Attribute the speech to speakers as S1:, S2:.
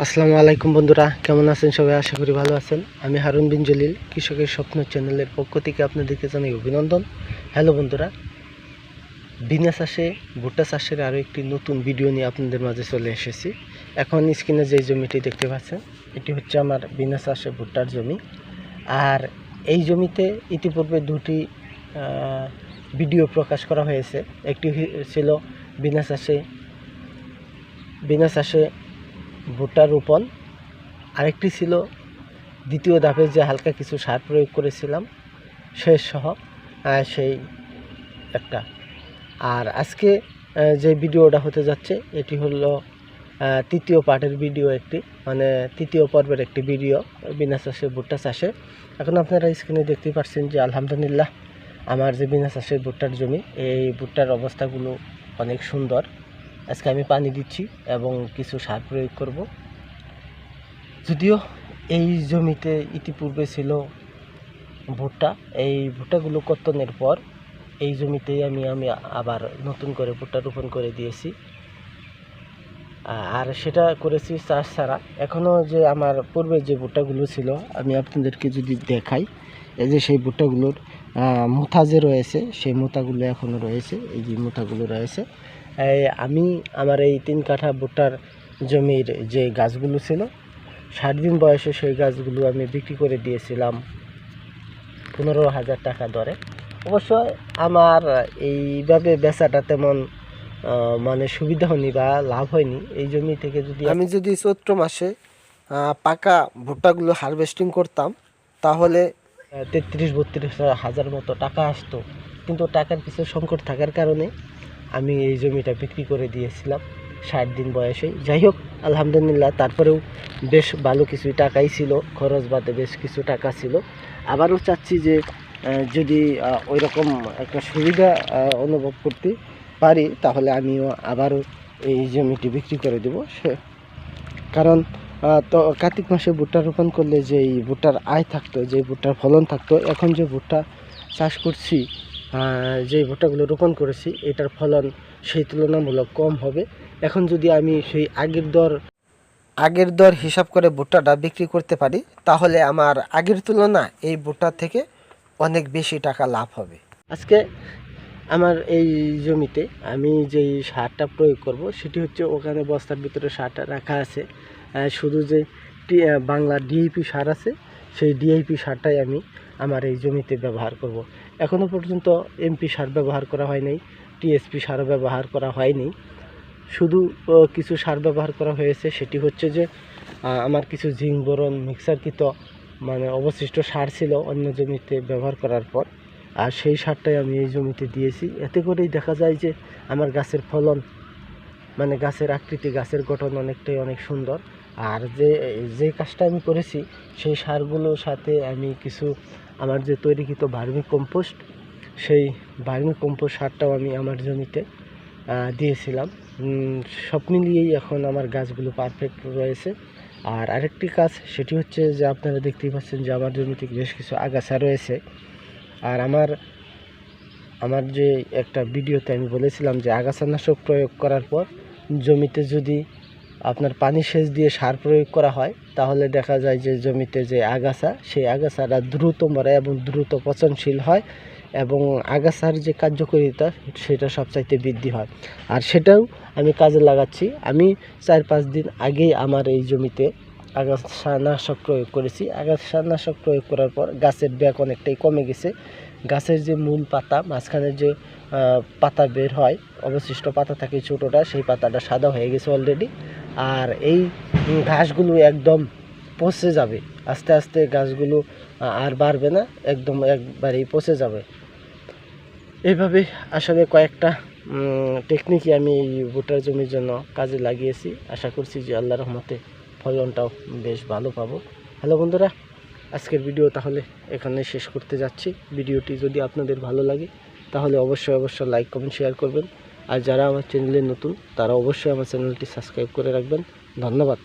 S1: আসসালামু আলাইকুম বন্ধুরা, কেমন আছেন সবাই? আশা করি ভালো আছেন। আমি হারুন বিন জলিল, কৃষকের স্বপ্ন চ্যানেলের পক্ষ থেকে আপনাদেরকে জানাই অভিনন্দন। হ্যালো বন্ধুরা বিনা চাষে, ভুট্টা চাষের আরও একটি নতুন ভিডিও নিয়ে আপনাদের মাঝে চলে এসেছি। এখন স্ক্রিনে যে জমিটি দেখতে পাচ্ছেন, এটি হচ্ছে আমার বিনা চাষে ভুট্টার জমি। আর এই জমিতে ইতিপূর্বে দুটি ভিডিও প্রকাশ করা হয়েছে। একটি ছিল বিনা চাষে বিনা চাষে ভুট্টা রোপণ। আরেকটি ছিল দ্বিতীয় ধাপে যে হালকা কিছু সার প্রয়োগ করেছিলাম শেষ সহ সেই একটা। আর আজকে যে ভিডিওটা হতে যাচ্ছে, এটি হলো তৃতীয় পার্টের ভিডিও একটি মানে তৃতীয় পর্বের একটি ভিডিও, বিনা চাষে ভুট্টা চাষে। এখন আপনারা স্ক্রিনে দেখতে পাচ্ছেন যে আলহামদুলিল্লাহ, আমার যে বিনা চাষের ভুট্টার জমি, এই ভুট্টার অবস্থাগুলো অনেক সুন্দর। আজকে আমি পানি দিচ্ছি এবং কিছু সার প্রয়োগ করব। যদিও এই জমিতে ইতিপূর্বে ছিল ভুট্টা, এই ভুট্টাগুলো কর্তনের পর এই জমিতেই আমি আমি আবার নতুন করে ভুট্টা রোপণ করে দিয়েছি। আর সেটা করেছি চাষ ছাড়া। এখনও যে আমার পূর্বে যে ভুট্টাগুলো ছিল, আমি আপনাদেরকে যদি দেখাই, এই যে সেই ভুট্টাগুলোর মুথা যে রয়েছে, সেই মুথাগুলো এখনও রয়েছে, এই যে মুথাগুলো রয়েছে আমি আমার এই তিন কাঠা ভুট্টার জমির যে গাছগুলো ছিল ষাট দিন বয়সে সেই গাছগুলো আমি বিক্রি করে দিয়েছিলাম পনেরো হাজার টাকা দরে। অবশ্য আমার এইভাবে বেচাটা তেমন মানে সুবিধা হয়নি বা লাভ হয়নি। এই জমি থেকে যদি আমি যদি চৈত্র মাসে পাকা ভুট্টাগুলো হারভেস্টিং করতাম তাহলে তেত্রিশ বত্রিশ হাজার মতো টাকা আসতো। কিন্তু টাকার কিছু সংকট থাকার কারণে আমি এই জমিটা বিক্রি করে দিয়েছিলাম, ষাট দিন বয়সে। যাই হোক, আলহামদুলিল্লাহ, তারপরেও বেশ ভালো কিছু টাকাই ছিল, খরচ বাদে বেশ কিছু টাকা ছিল। আবারও চাচ্ছি যে যদি ওই রকম একটা সুবিধা অনুভব করতে পারি, তাহলে আমিও আবারও এই জমিটি বিক্রি করে দেবো। সে, কারণ তো কার্তিক মাসে ভুট্টা রোপণ করলে যে এই ভুট্টার আয় থাকতো যে ভুট্টার ফলন থাকতো, এখন যে ভুট্টা চাষ করছি আহ, যে ভুট্টাগুলো রোপণ করেছি এটার ফলন সেই তুলনামূলক কম হবে। এখন যদি আমি সেই আগের দর আগের দর হিসাব করে ভুট্টাটা বিক্রি করতে পারি তাহলে আমার আগের তুলনা এই ভুট্টা থেকে অনেক বেশি টাকা লাভ হবে। আজকে আমার এই জমিতে আমি যেই সারটা প্রয়োগ করব সেটি হচ্ছে ওখানে বস্তার ভিতরে সারটা রাখা আছে। শুধু যে বাংলা ডিএপি সার আছে সেই ডিএপি সারটাই আমি আমার এই জমিতে ব্যবহার করব। এখনও পর্যন্ত এমপি সার ব্যবহার করা হয়নি টিএসপি সারও ব্যবহার করা হয়নি। শুধু কিছু সার ব্যবহার করা হয়েছে, সেটি হচ্ছে যে আমার কিছু জিঙ্ক বরণ মিক্সারকৃত মানে অবশিষ্ট সার ছিল অন্য জমিতে ব্যবহার করার পর। আর সেই সারটাই আমি এই জমিতে দিয়েছি। এতে করেই দেখা যায় যে, আমার গাছের ফলন মানে গাছের আকৃতি, গাছের গঠন অনেকটাই অনেক সুন্দর। আর যে যে কাজটা আমি করেছি, সেই সারগুলোর সাথে আমি কিছু আমার যে তৈরিকৃত ভার্মি কম্পোস্ট, সেই ভার্মি কম্পোস্ট সারটাও আমি আমার জমিতে দিয়েছিলাম। সব মিলিয়েই এখন আমার গাছগুলো পারফেক্ট রয়েছে। আর আরেকটি কাজ, সেটি হচ্ছে যে আপনারা দেখতেই পাচ্ছেন যে আমার জমিতে বেশ কিছু আগাছা রয়েছে। আর আমার আমার যে একটা ভিডিওতে আমি বলেছিলাম যে আগাছানাশক প্রয়োগ করার পর জমিতে যদি আপনার পানি সেচ দিয়ে সার প্রয়োগ করা হয়, তাহলে দেখা যায় যে জমিতে যে আগাছা, সেই আগাছাটা দ্রুত মরে এবং দ্রুত পচনশীল হয় এবং আগাছার যে কার্যকারিতা, সেটা সবচাইতে বৃদ্ধি হয়। আর সেটাও আমি কাজে লাগাচ্ছি। আমি চার পাঁচ দিন আগেই আমার এই জমিতে আগাছা আগাছানাশক প্রয়োগ করেছি। আগাছা আগাছানাশক প্রয়োগ করার পর গাছের ব্যাগ অনেকটাই কমে গেছে। গাছের যে মূল পাতা, মাঝখানে যে পাতা বের হয়, অবশিষ্ট পাতা থাকে ছোটোটা, সেই পাতাটা সাদা হয়ে গেছে অলরেডি আর এই ঘাসগুলো একদম পচে যাবে। আস্তে আস্তে গাছগুলো আর বাড়বে না, একদম একবারেই পচে যাবে। এইভাবে আসলে কয়েকটা টেকনিকই আমি এই ভুট্টার জমির জন্য কাজে লাগিয়েছি। আশা করছি যে আল্লাহ রহমতে ফলনটাও বেশ ভালো পাবো। হ্যালো বন্ধুরা, আজকের ভিডিও তাহলে এখানে শেষ করতে যাচ্ছি। ভিডিওটি যদি আপনাদের ভালো লাগে, তাহলে অবশ্যই অবশ্যই লাইক কমেন্ট শেয়ার করবেন। আর যারা আমার চ্যানেলে নতুন তারা অবশ্যই আমার চ্যানেলটি সাবস্ক্রাইব করে রাখবেন। ধন্যবাদ।